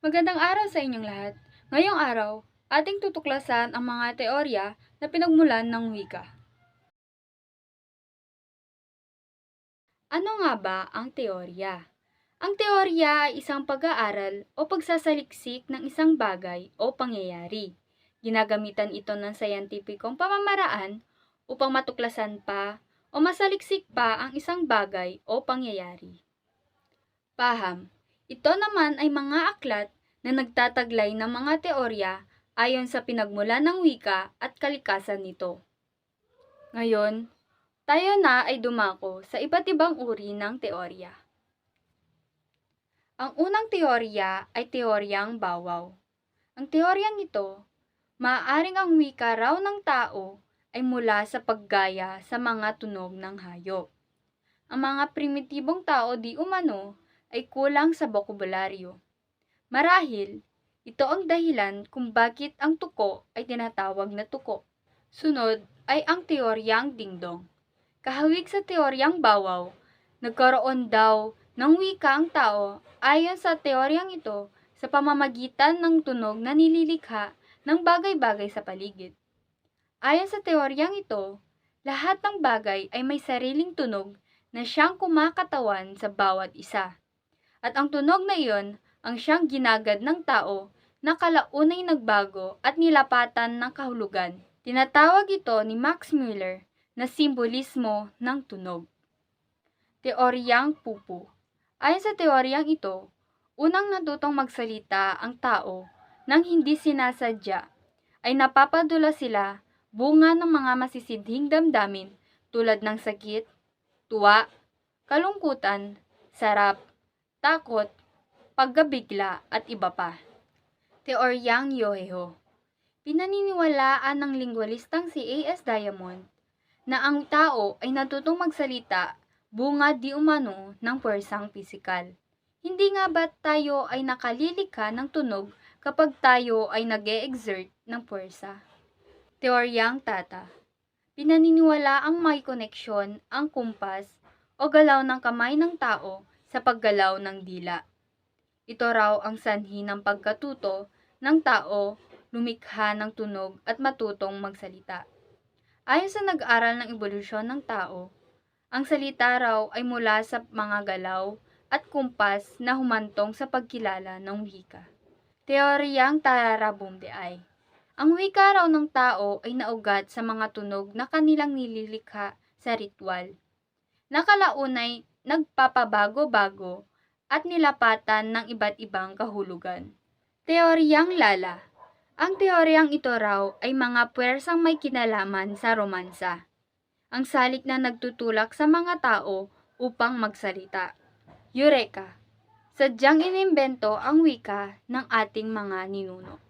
Magandang araw sa inyong lahat. Ngayong araw, ating tutuklasan ang mga teorya na pinagmulan ng wika. Ano nga ba ang teorya? Ang teorya ay isang pag-aaral o pagsasaliksik ng isang bagay o pangyayari. Ginagamitan ito ng sayantipikong pamamaraan upang matuklasan pa o masaliksik pa ang isang bagay o pangyayari. Paham, ito naman ay mga aklat na nagtataglay ng mga teorya ayon sa pinagmulan ng wika at kalikasan nito. Ngayon, tayo na ay dumako sa iba't ibang uri ng teorya. Ang unang teorya ay teoryang bawaw. Ang teoryang ito, maaaring ang wika raw ng tao ay mula sa paggaya sa mga tunog ng hayop. Ang mga primitibong tao di umano ay kulang sa bokabularyo. Marahil, ito ang dahilan kung bakit ang tuko ay tinatawag na tuko. Sunod ay ang teoryang dingdong. Kahawig sa teoryang bawaw, nagkaroon daw ng wika ang tao ayon sa teoryang ito sa pamamagitan ng tunog na nililikha ng bagay-bagay sa paligid. Ayon sa teoryang ito, lahat ng bagay ay may sariling tunog na siyang kumakatawan sa bawat isa. At ang tunog na iyon ang siyang ginagad ng tao na kalaunay nagbago at nilapatan ng kahulugan. Tinatawag ito ni Max Müller na simbolismo ng tunog. Teoryang pupu. Ayon sa teoryang ito, unang natutong magsalita ang tao nang hindi sinasadya ay napapadula sila bunga ng mga masisidhing damdamin tulad ng sakit, tuwa, kalungkutan, sarap, takot, paggabigla at iba pa. Teoryang Yoheho Pinaniniwalaan ng lingwalistang si A.S. Diamond na ang tao ay natutong magsalita bunga di umano ng puwersang pisikal. Hindi nga ba tayo ay nakalilika ng tunog kapag tayo ay nag exert ng puwersa? Teoryang Tata Pinaniniwala ang may koneksyon, ang kumpas, o galaw ng kamay ng tao sa paggalaw ng dila. Ito raw ang sanhi ng pagkatuto ng tao lumikha ng tunog at matutong magsalita. Ayon sa nag-aral ng ebolusyon ng tao, ang salita raw ay mula sa mga galaw at kumpas na humantong sa pagkilala ng wika. Teoryang Tararabumde ay, ang wika raw ng tao ay naugat sa mga tunog na kanilang nililikha sa ritual. Nakalaunay nagpapabago-bago at nilapatan ng iba't ibang kahulugan. Teoryang Lala Ang teoryang ito raw ay mga puwersang may kinalaman sa romansa. Ang salik na nagtutulak sa mga tao upang magsalita. Eureka! Sadyang inimbento ang wika ng ating mga ninuno.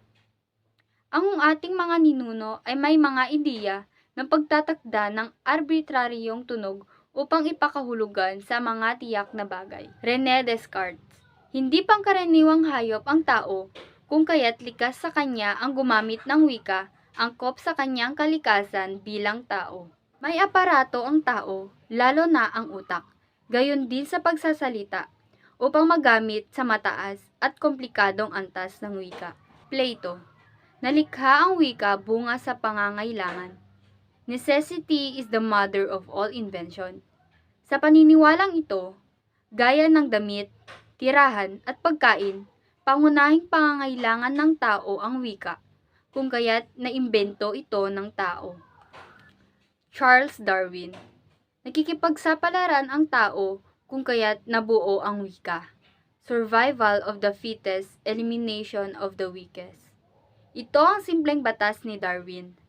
Ang ating mga ninuno ay may mga ideya ng pagtatakda ng arbitraryong tunog upang ipakahulugan sa mga tiyak na bagay. René Descartes Hindi pangkaraniwang hayop ang tao kung kaya't likas sa kanya ang gumamit ng wika angkop sa kanyang kalikasan bilang tao. May aparato ang tao, lalo na ang utak, gayon din sa pagsasalita, upang magamit sa mataas at komplikadong antas ng wika. Plato Nalikha ang wika bunga sa pangangailangan. Necessity is the mother of all invention. Sa paniniwalang ito, gaya ng damit, tirahan at pagkain, pangunahing pangangailangan ng tao ang wika, kung kaya't naimbento ito ng tao. Charles Darwin Nakikipagsapalaran ang tao kung kaya't nabuo ang wika. Survival of the fittest, elimination of the weakest. Ito ang simpleng batas ni Darwin.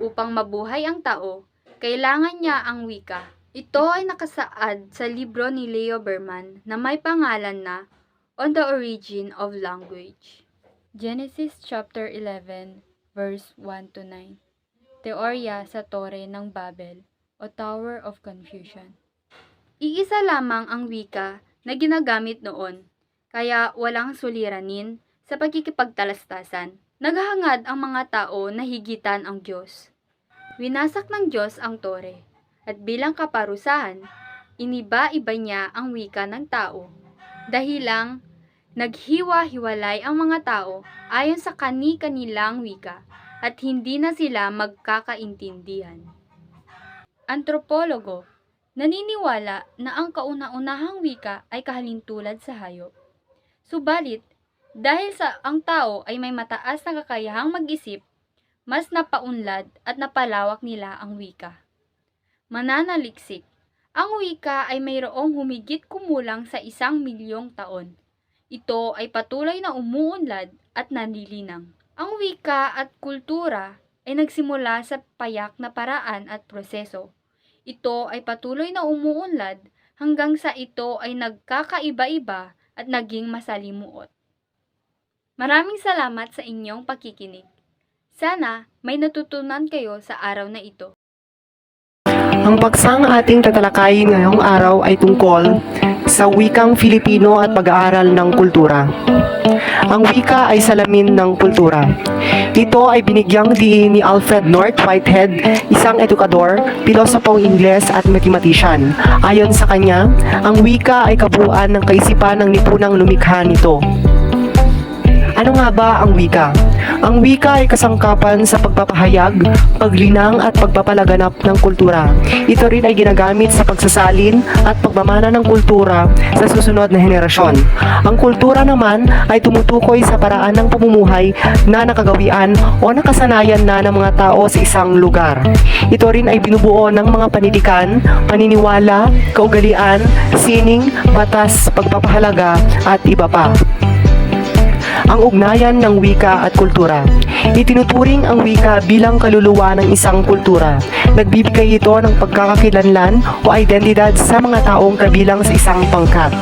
Upang mabuhay ang tao, kailangan niya ang wika. Ito ay nakasaad sa libro ni Leo Berman na may pangalan na On the Origin of Language. Genesis chapter 11, verse 1 to 9. Teorya sa Tore ng Babel o Tower of Confusion. Iisa lamang ang wika na ginagamit noon, kaya walang suliranin sa pagkikipagtalastasan. Naghahangad ang mga tao na higitan ang Diyos. Winasak ng Diyos ang tore, at bilang kaparusahan, iniba-iba niya ang wika ng tao. Dahilang Naghiwa-hiwalay ang mga tao ayon sa kani-kanilang wika at hindi na sila magkakaintindihan. Antropologo, naniniwala na ang kauna-unahang wika ay kahalintulad sa hayop. Subalit, dahil sa ang tao ay may mataas na kakayahang mag-isip, mas napaunlad at napalawak nila ang wika. Mananaliksik, ang wika ay mayroong humigit kumulang sa isang milyong taon. Ito ay patuloy na umuunlad at nanilinang. Ang wika at kultura ay nagsimula sa payak na paraan at proseso. Ito ay patuloy na umuunlad hanggang sa ito ay nagkakaiba-iba at naging masalimuot. Maraming salamat sa inyong pakikinig. Sana may natutunan kayo sa araw na ito. Ang paksang ating tatalakayin ngayong araw ay tungkol sa wikang Filipino at pag-aaral ng kultura. Ang wika ay salamin ng kultura. Ito ay binigyang diin ni Alfred North Whitehead, isang edukador, pilosopong Ingles at mathematician. Ayon sa kanya, ang wika ay kabuuan ng kaisipan ng lipunang lumikha nito. Ano nga ba ang wika? Ang wika ay kasangkapan sa pagpapahayag, paglinang at pagpapalaganap ng kultura. Ito rin ay ginagamit sa pagsasalin at pagmamana ng kultura sa susunod na henerasyon. Ang kultura naman ay tumutukoy sa paraan ng pamumuhay na nakagawian o nakasanayan na ng mga tao sa isang lugar. Ito rin ay binubuo ng mga panitikan, paniniwala, kaugalian, sining, batas, pagpapahalaga at iba pa ang ugnayan ng wika at kultura. Itinuturing ang wika bilang kaluluwa ng isang kultura. Nagbibigay ito ng pagkakakilanlan o identidad sa mga taong kabilang sa isang pangkat.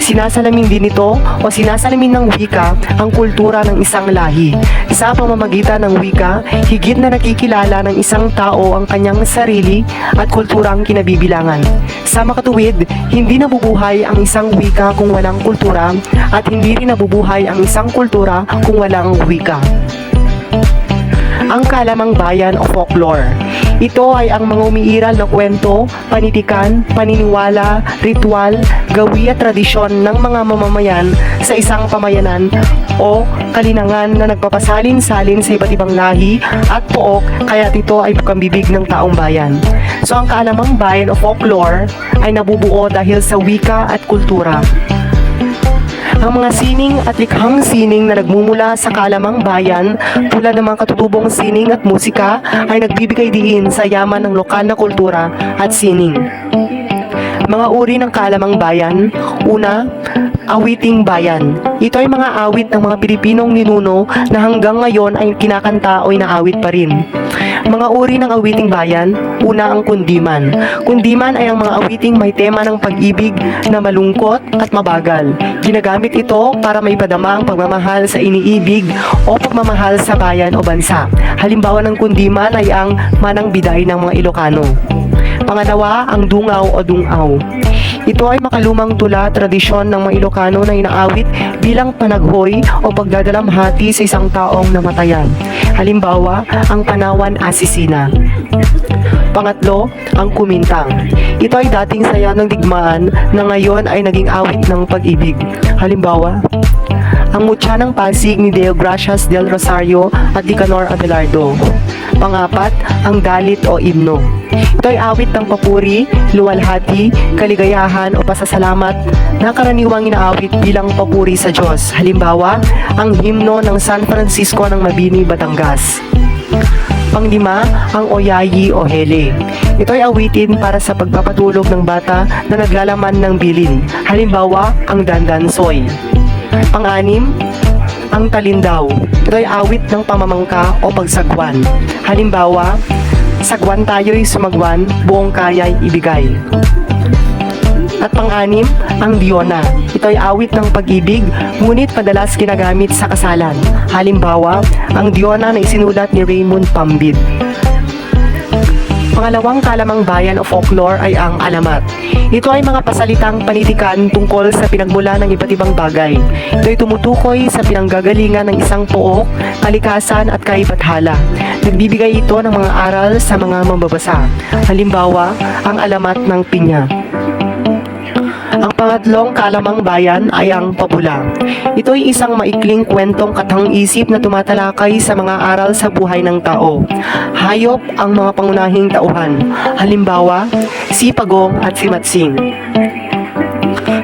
Sinasalamin din ito o sinasalamin ng wika ang kultura ng isang lahi. Sa pamamagitan ng wika, higit na nakikilala ng isang tao ang kanyang sarili at kulturang kinabibilangan. Sa makatuwid, hindi nabubuhay ang isang wika kung walang kultura at hindi rin nabubuhay ang isang kultura kung walang wika. Ang kalamang bayan o folklore. Ito ay ang mga umiiral na kwento, panitikan, paniniwala, ritual, gawi at tradisyon ng mga mamamayan sa isang pamayanan o kalinangan na nagpapasalin-salin sa iba't ibang lahi at pook kaya ito ay bukang bibig ng taong bayan. So ang kaalamang bayan o folklore ay nabubuo dahil sa wika at kultura. Ang mga sining at likhang sining na nagmumula sa kalamang bayan tulad ng mga katutubong sining at musika ay nagbibigay diin sa yaman ng lokal na kultura at sining. Mga uri ng kalamang bayan, una, awiting bayan. Ito ay mga awit ng mga Pilipinong ninuno na hanggang ngayon ay kinakanta o inaawit pa rin. Mga uri ng awiting bayan, una ang kundiman. Kundiman ay ang mga awiting may tema ng pag-ibig na malungkot at mabagal. Ginagamit ito para may padama ang pagmamahal sa iniibig o pagmamahal sa bayan o bansa. Halimbawa ng kundiman ay ang manang biday ng mga Ilocano. Pangalawa, ang dungaw o dungaw. Ito ay makalumang tula tradisyon ng mga Ilocano na inaawit bilang panaghoy o pagdadalamhati sa isang taong namatayan. Halimbawa, ang Panawan Asisina. Pangatlo, ang kumintang. Ito ay dating saya ng digmaan na ngayon ay naging awit ng pag-ibig. Halimbawa, ang mutya ng Pasig ni Deo Gracias del Rosario at Nicanor Abelardo. Pangapat, ang galit o imno. Ito ay awit ng papuri, luwalhati, kaligayahan o pasasalamat na karaniwang inaawit bilang papuri sa Diyos. Halimbawa, ang himno ng San Francisco ng Mabini, Batangas. Panglima, ang oyayi o hele. Ito ay awitin para sa pagpapatulog ng bata na naglalaman ng bilin. Halimbawa, ang dandansoy. Pang-anim, ang talindaw. Ito ay awit ng pamamangka o pagsagwan. Halimbawa, sagwan tayo'y sumagwan, buong kaya'y ibigay. At pang-anim, ang Diona. Ito ay awit ng pag-ibig, ngunit madalas ginagamit sa kasalan. Halimbawa, ang Diona na isinulat ni Raymond Pambid. Pangalawang kalamang bayan o folklore ay ang alamat. Ito ay mga pasalitang panitikan tungkol sa pinagmula ng iba't ibang bagay. Ito ay tumutukoy sa pinanggagalingan ng isang pook, kalikasan at kaibathala. Nagbibigay ito ng mga aral sa mga mambabasa. Halimbawa, ang alamat ng pinya. Ang pangatlong kalamang bayan ay ang pabula. Ito ay isang maikling kwentong katang-isip na tumatalakay sa mga aral sa buhay ng tao. Hayop ang mga pangunahing tauhan. Halimbawa, si Pagong at si Matsing.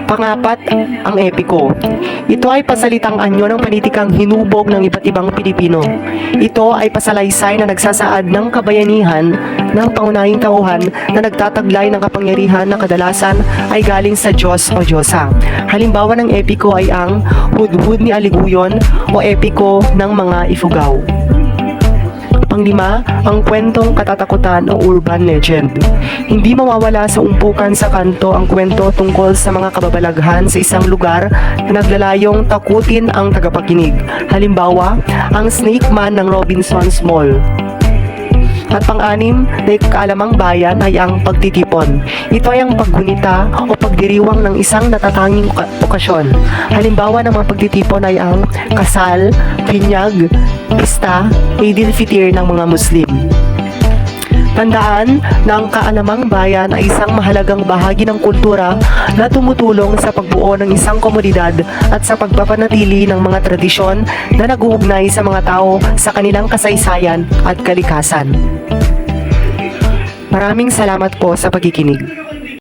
Pangapat, ang epiko. Ito ay pasalitang anyo ng politikang hinubog ng iba't ibang Pilipino. Ito ay pasalaysay na nagsasaad ng kabayanihan ng pangunahing tauhan na nagtataglay ng kapangyarihan na kadalasan ay galing sa Diyos o Diyosa. Halimbawa ng epiko ay ang Hudhud ni Aliguyon o epiko ng mga Ifugao. Panglima, ang kwentong katatakutan o urban legend. Hindi mawawala sa umpukan sa kanto ang kwento tungkol sa mga kababalaghan sa isang lugar na naglalayong takutin ang tagapakinig. Halimbawa, ang Snake Man ng Robinson's Mall. At pang-anim na bayan ay ang pagtitipon. Ito ay ang paggunita o pagdiriwang ng isang natatanging oka- okasyon. Halimbawa ng mga pagtitipon ay ang kasal, pinyag, pista, Eidil Fitr ng mga Muslim. Tandaan na ang kaalamang bayan ay isang mahalagang bahagi ng kultura na tumutulong sa pagbuo ng isang komunidad at sa pagpapanatili ng mga tradisyon na naguugnay sa mga tao sa kanilang kasaysayan at kalikasan. Maraming salamat po sa pagkikinig.